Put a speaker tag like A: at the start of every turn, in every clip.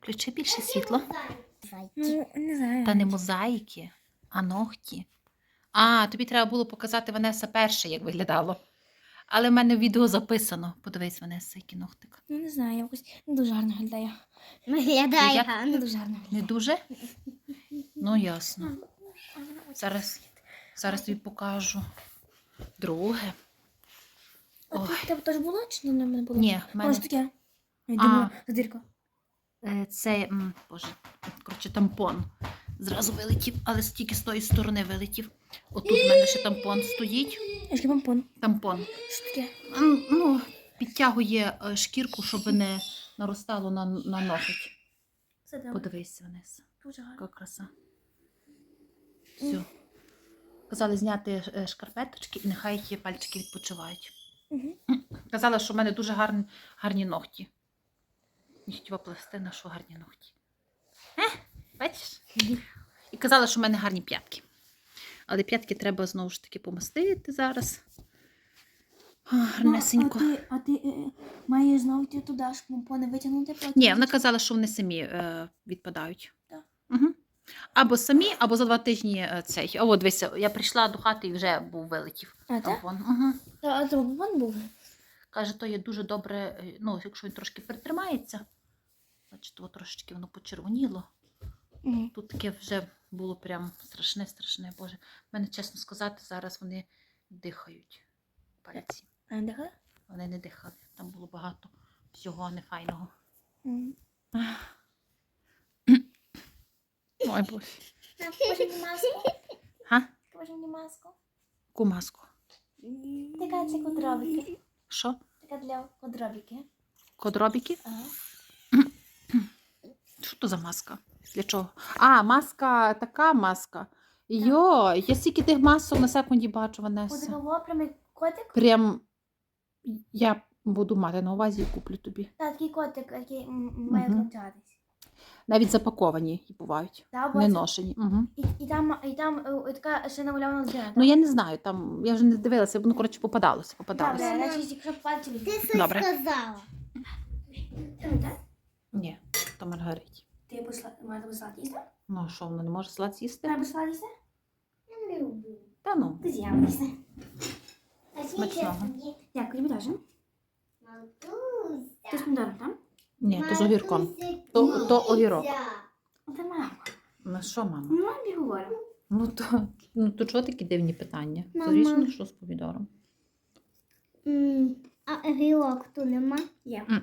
A: Включи більше світло.
B: Ну, не знаю.
A: Та не мозаїки, а ногті. А, тобі треба було показати Ванеса перше, як виглядало. Але в мене відео записано. Подивись, Ванеса, який ногтик.
B: Ну, не знаю, якось не дуже гарно виглядає.
C: Виглядає
A: Як?
B: Не дуже гарно виглядає.
A: Не дуже? Ну, ясно. Зараз, зараз тобі покажу. Друге.
B: А
A: Ой.
B: тут в тебе теж було, чи не в мене було?
A: Ні, в мене
B: що таке? Я
A: А.
B: думала, задирка.
A: Е, це, боже, коротше, тампон. Зразу вилетів, але тільки з тої сторони вилетів. Отут в мене ще тампон стоїть.
B: Я помпон.
A: Тампон.
B: Що таке?
A: Ну, підтягує е, шкірку, щоб не наростало на, на ноготь. Подивися вниз.
B: Дуже гарно.
A: Яка краса. Все. Казали зняти е, шкарпеточки і нехай ті пальчики відпочивають.
B: Угу.
A: Казала, що в мене дуже гарні, гарні ногті. Нігтєва пластина, що гарні ногті. Е, бачиш? І казала, що в мене гарні п'ятки. Але п'ятки треба знову ж таки помастити зараз. Гарнесенько.
B: А ти, а ти е, е, маєш знову йти туди, щоб помпони витягнути потім?
A: Ні, вона казала, що вони самі е, відпадають.
B: Так.
A: Угу. Або самі, або за два тижні е, цей. О, от дивися, я прийшла до хати і вже був вилетів.
B: А, так?
A: тампон. Угу.
B: А був?
A: Каже, то є дуже добре, е, ну, якщо він трошки притримається, бачите, от трошечки воно почервоніло.
B: Угу.
A: Тут таке вже було прям страшне, страшне. Боже, в мене, чесно сказати, зараз вони дихають. Пальці.
B: А, дихає?
A: Вони не дихали. Там було багато всього нефайного.
B: Угу.
A: Ой, боже.
B: Покажи мені маску. Покажи маску.
A: Яку маску?
B: Така це квадробіки.
A: Що?
B: Така для квадробіки.
A: Кодробіки?
B: Ага.
A: Що то за маска? Для чого? А, маска, така маска. Йо, я стільки тих масок на секунді бачу, Ванеса.
B: прямий котик.
A: Прям я буду мати на увазі і куплю тобі.
B: Та, такий котик, який м, має
A: Мгм.
B: кричатись.
A: Навіть запаковані і бувають.
B: Та, бо
A: Не
B: це-
A: ношені. Угу.
B: І, і там, і там е, така ще намальована зміна.
A: Ну я не знаю, там я вже не дивилася, ну коротше попадалося, попадалося.
B: Добре, значить, якщо
C: Ти щось
A: Добре.
C: сказала.
A: Ні, то Маргарить.
B: Ти тебе салат їсти?
A: Ну що, вона не може салат з'їсти?
B: Треба салат їсти?
C: Я не люблю.
A: Та ну.
B: Ти їсти.
A: Смачного.
B: Дякую, тобі теж. Ти з помідором, так?
A: Ні, то з огірком. То- то огірок.
B: Це мама.
A: Ну що, мама?
B: Ну, мамі говорю.
A: Ну то, ну то чого такі дивні питання?
C: Мама.
A: Звісно, що з помідором.
C: М, А огірок тут нема?
B: Є.
A: М-м.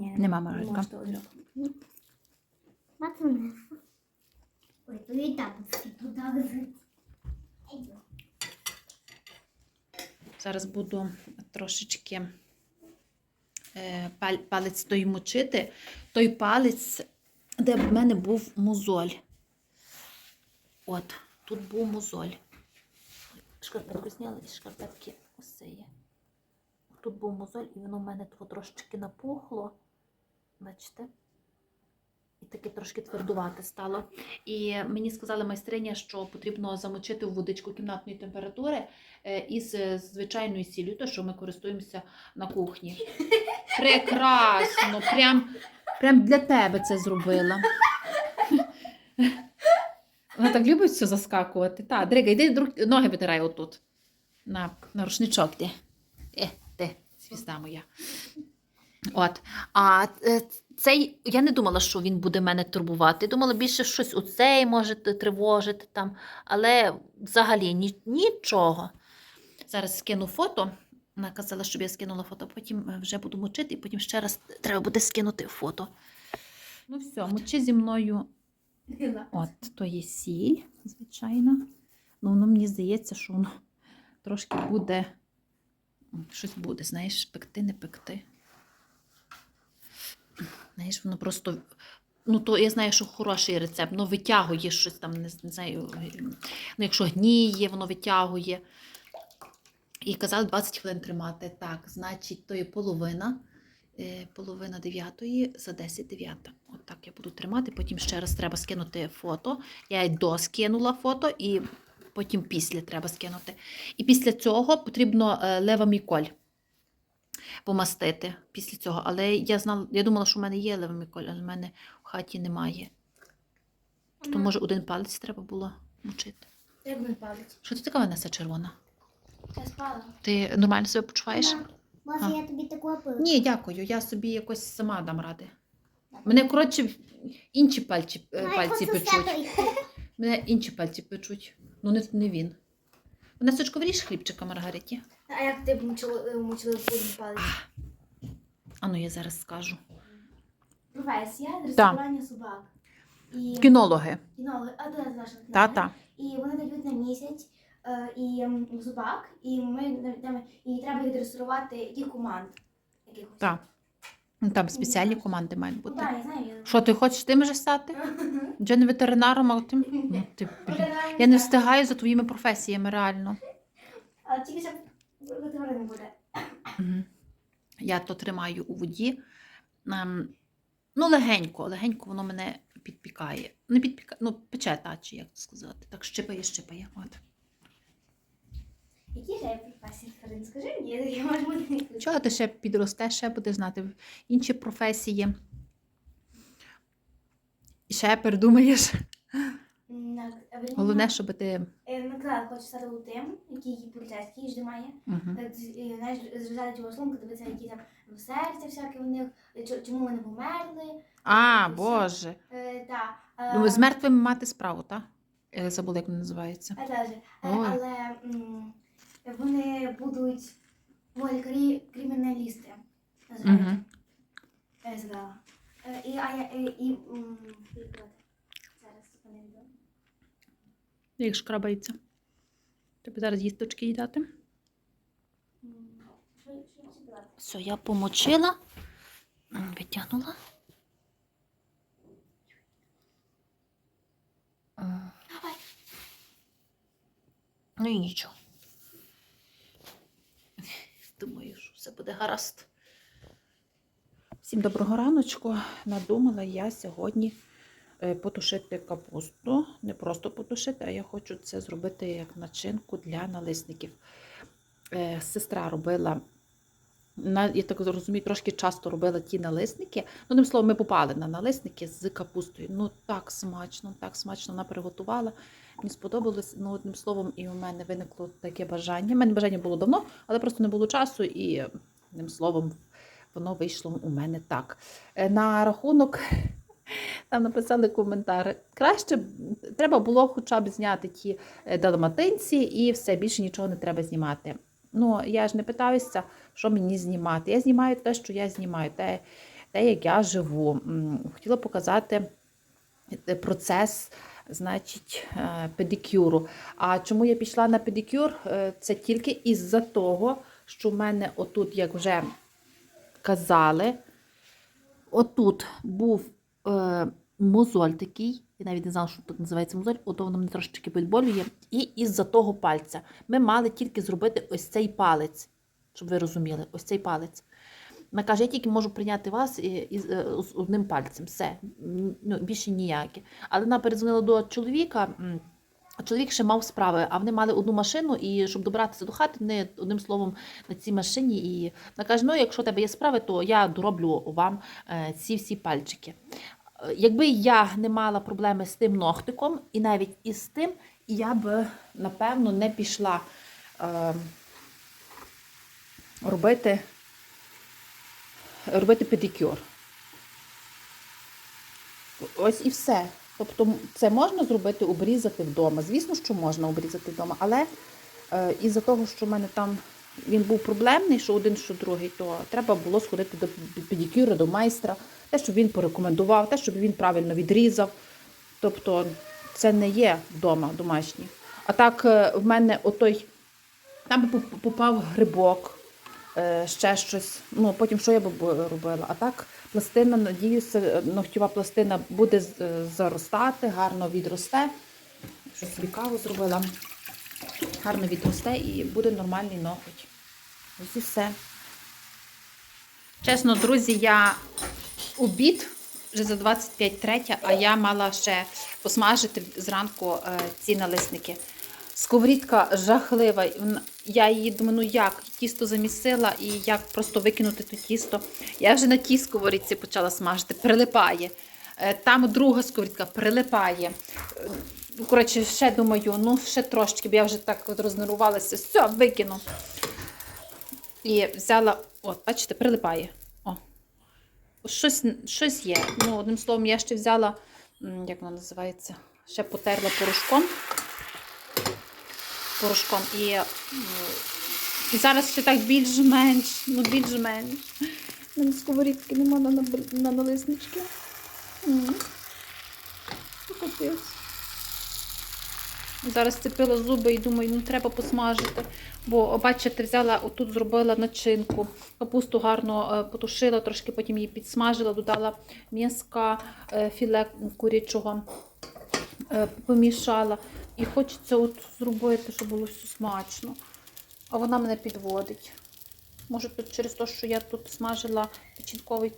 B: Ні,
A: Нема
B: можете огірок.
C: Ой, то і тапочки туди.
A: Зараз буду трошечки е, палець той мочити. Той палець, де в мене був мозоль. От, тут був мозоль. Шкарпетку зняли і шкарпетки ось це є. Тут був мозоль, і воно в мене трошечки напухло. Бачите? І таке трошки твердувате стало. І мені сказали майстриня, що потрібно замочити в водичку кімнатної температури е, із е, звичайною сіллю, то що ми користуємося на кухні. Прекрасно! Прям, прям для тебе це зробила. Вона так любить все заскакувати. Та, Дрига, йди друг- ноги витирай отут. На, на рушничок де. Е, де, звізда моя. От. А е, цей, я не думала, що він буде мене турбувати. Думала, більше щось оцей може тривожити там. Але взагалі ні, нічого. Зараз скину фото. Вона казала, щоб я скинула фото, потім е, вже буду мочити, і потім ще раз треба буде скинути фото. Ну все, мочи зі мною. От, то є сіль, звичайно. Ну, воно мені здається, що воно трошки буде. Щось буде, знаєш, пекти, не пекти. Знаєш, воно просто. Ну, то я знаю, що хороший рецепт, воно витягує щось там, не, знаю. Ну, якщо гніє, воно витягує. І казали 20 хвилин тримати. Так, значить, то є половина. е, Половина дев'ятої за 10 дев'ята. От так я буду тримати. Потім ще раз треба скинути фото. Я й доскинула фото, і потім після треба скинути. І після цього потрібно е, лева міколь. Помастити після цього. Але я знала, я думала, що в мене є левоміколь, але в мене в хаті немає. То може один палець треба було.
B: Як мій палець?
A: Що ти така Ванеса червона?
B: Я спала.
A: Ти нормально себе почуваєш?
C: Мам, Може,
A: А.
C: я тобі таку пила?
A: Ні, дякую. Я собі якось сама дам ради. Мене, коротше, інші пальці, е, пальці печуть. Мене інші пальці печуть. Ну, не, не він. Ванесочко, вріж хлібчика Маргариті.
B: А як ти мучила, мучила палець?
A: А ну я зараз скажу.
B: Професія дресирування собак. І
A: Кінологи.
B: кінологи, а наша книга?
A: Та-та.
B: І вони дають на місяць е, і собак, і ми і треба їх дресирувати яких команд.
A: Так. Ну, Там спеціальні команди мають
B: Ну,
A: бути.
B: так, я знаю.
A: Що, ти хочеш тим же стати? Вже не ветеринаром, а тим? Ну, ти, блін. Я не встигаю за твоїми професіями, реально.
B: А тільки не буде.
A: Я то тримаю у воді. Ем, ну, легенько, легенько воно мене підпікає. Не підпікає, ну, пече та, чи як сказати. Так щипає, щипає. От.
B: Які ще професії, Карин? Скажи мені, я можу бути.
A: Чого ти ще підростеш, ще будеш знати інші професії. І ще передумаєш. Головне, щоб ти.
B: е, Наклад хоче стати у тим, який поліцейський жди має. Е, Знаєш, зв'язати його слунку, дивитися, які там серця всяке в них, е, чому вони померли.
A: А, Боже. Ну, З мертвими мати справу, так? Я забула, як воно називається.
B: Але вони будуть лікарі криміналісти. називають. Я І, а я, і, і, м, як звати? Зараз, секунду.
A: Як шкрабається. Тобі зараз їсточки їдати. Все, я помочила, витягнула. Ну і нічого. Думаю, що все буде гаразд. Всім доброго раночку. Надумала я сьогодні потушити капусту. Не просто потушити, а я хочу це зробити як начинку для налисників. Е, Сестра робила я так розумію, трошки часто робила ті налисники. Ну, одним словом, ми попали на налисники з капустою. Ну, так смачно, так смачно вона приготувала. Мені сподобалось. Ну, одним словом, і у мене виникло таке бажання. У мене бажання було давно, але просто не було часу, і одним словом, воно вийшло у мене так. Е, На рахунок. Там написали коментар. Краще треба було хоча б зняти ті е, далматинці, і все більше нічого не треба знімати. Ну, я ж не питаюся, що мені знімати. Я знімаю те, що я знімаю, те, те як я живу. Хотіла показати е, процес, значить, е, педикюру. А чому я пішла на педикюр? Це тільки із-за того, що в мене отут, як вже казали, отут був е, мозоль такий. Я навіть не знала, що тут називається мозоль, ото воно мене трошечки підболює. І із-за того пальця. Ми мали тільки зробити ось цей палець, щоб ви розуміли, ось цей палець. Вона каже, я тільки можу прийняти вас із, е, з одним пальцем. Все, ну, більше ніяке. Але вона передзвонила до чоловіка. а Чоловік ще мав справи, а вони мали одну машину, і щоб добратися до хати, вони одним словом на цій машині. І вона каже: ну, якщо у тебе є справи, то я дороблю вам е, ці всі пальчики. Е, Якби я не мала проблеми з тим ногтиком, і навіть із тим, я б, напевно, не пішла е, робити, робити педикюр. Ось і все. Тобто це можна зробити, обрізати вдома. Звісно, що можна обрізати вдома, але е, із-за того, що в мене там він був проблемний, що один, що другий, то треба було сходити до педикюра, до майстра, те, щоб він порекомендував, те, щоб він правильно відрізав. Тобто це не є вдома домашнє. А так е, в мене отой, там би попав грибок, е, ще щось. Ну, потім що я би робила? А так, пластина, надіюся, ногтєва пластина буде е, заростати, гарно відросте. Що собі каву зробила. Гарно відросте і буде нормальний ноготь. Ось і все. Чесно, друзі, я обід вже за 25 третя, а я мала ще посмажити зранку е, ці налисники. Сковорідка жахлива. Я її думаю, ну як тісто замісила і як просто викинути то тісто. Я вже на тій сковорідці почала смажити, прилипає. Е, Там друга сковорідка прилипає. Коротше, ще думаю, ну ще трошечки, бо я вже так от рознервувалася. Все, викину. І взяла, от, бачите, прилипає. О. Щось, щось є. Ну, одним словом, я ще взяла, як воно називається, ще потерла порошком. Порошком. І, і зараз ще так більш-менш, ну більш-менш. На сковорідки нема на, на, на налиснички. Капець. Зараз цепила зуби і думаю, ну треба посмажити. Бо, бачите, взяла, отут зробила начинку. Капусту гарно е, потушила, трошки потім її підсмажила, додала м'яска, е, філе курячого, е, помішала. І хочеться от зробити, щоб було все смачно. А вона мене підводить. Може, тут через те, що я тут смажила печінковий,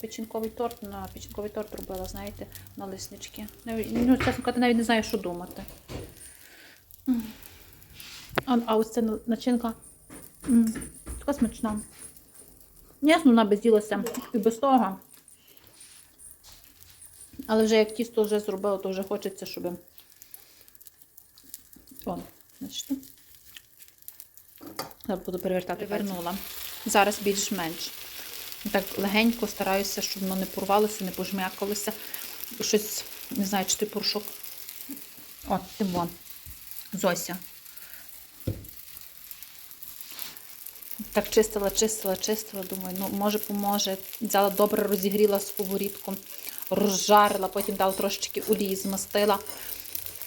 A: печінковий торт, на печінковий торт робила, знаєте, на лиснички. Навіть- Ну, чесно кажучи, навіть не знаю, що думати. А, а ось ця начинка м, така смачна. Ясно, вона би з'їлася і без того. Але вже як тісто вже зробила, то вже хочеться, щоб. О, бачите? Зараз буду перевертати. Вернула. Зараз більш-менш. Так легенько стараюся, щоб воно не порвалося, не пожмякалося. Щось, не знаю, чи той порошок. О, Тимон. Зося. Так чистила, чистила, чистила. Думаю, ну може поможе. Взяла добре, розігріла сковорідку, розжарила, потім дала трошечки олії, змастила.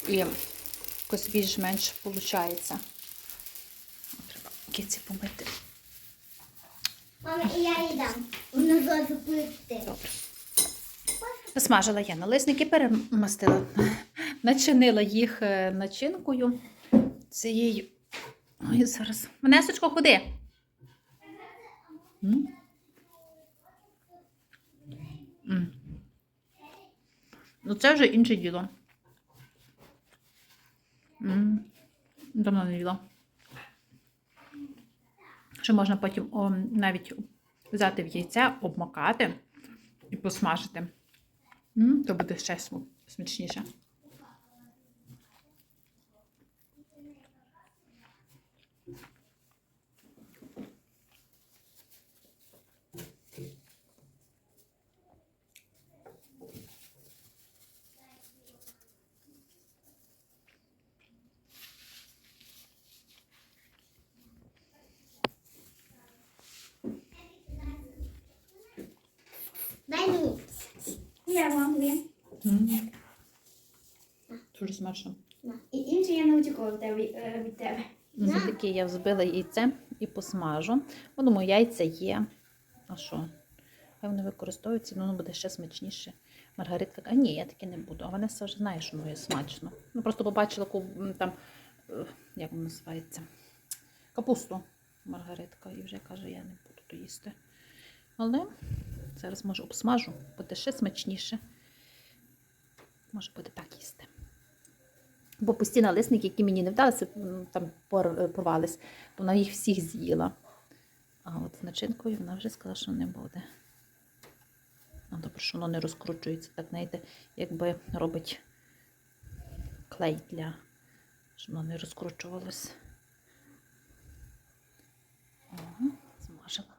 A: І якось більш-менш виходить. Треба киці помити.
C: Мама, і я їй дам. Вона зразу пити.
A: Добре. Насмажила я налисники, перемастила, начинила їх е, начинкою цією. Ой, зараз. Манесочко, ходи. М? М. Ну, це вже інше діло. Давно не їла. Ще можна потім о, навіть взяти в яйця, обмакати і посмажити. М, То буде ще см- смачніше.
C: Дай мені.
B: Я вам є.
A: М. Дуже смачно.
B: На. І інше я не очікувала від тебе. е, Від тебе.
A: Таке я взбила яйце і посмажу. Бо думаю, яйця є. А що? Хай вони використовуються, ну, воно буде ще смачніше. Маргаритка каже, ні, я таке не буду. А Ванеса вже знає, що воно є смачно. Ну, просто побачила яку, м, там, е, як воно називається, капусту Маргаритка. І вже каже, я не буду то їсти. Але зараз може обсмажу, буде ще смачніше. Може буде так їсти. Бо пусті налисники, які мені не вдалися, там пор- порвались, вона їх всіх з'їла. А от з начинкою вона вже сказала, що не буде. Ну, добре, що воно не розкручується, так знаєте, якби робить клей для, щоб воно не розкручувалось. Ага, змажила.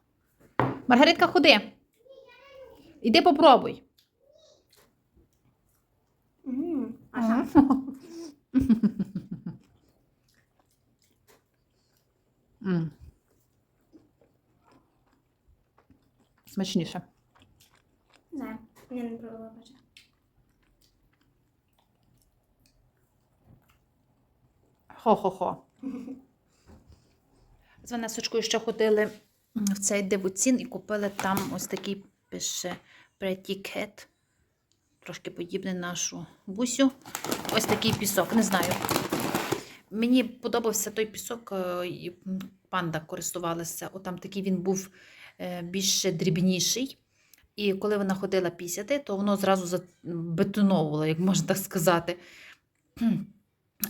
A: Маргаритка, ходи. Іди попробуй.
B: М, Ага.
A: М. Смачніше.
B: Не знаю. Я не пробувала бачити.
A: Хо-хо-хо. З Ванесочкою ще ходили в цей дивоцін і купили там ось такий пише Pretty Cat. Трошки подібний нашу бусю. Ось такий пісок, не знаю. Мені подобався той пісок, е, панда користувалася. Отам такий він був е, більш дрібніший. І коли вона ходила пісяти, то воно зразу забетоновувало, як можна так сказати.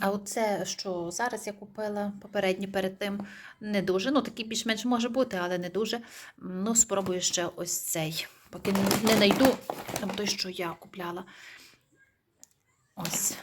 A: А оце, що зараз я купила попередні перед тим, не дуже. Ну, такий більш-менш може бути, але не дуже. Ну, спробую ще ось цей. Поки не знайду той, що я купляла. Ось.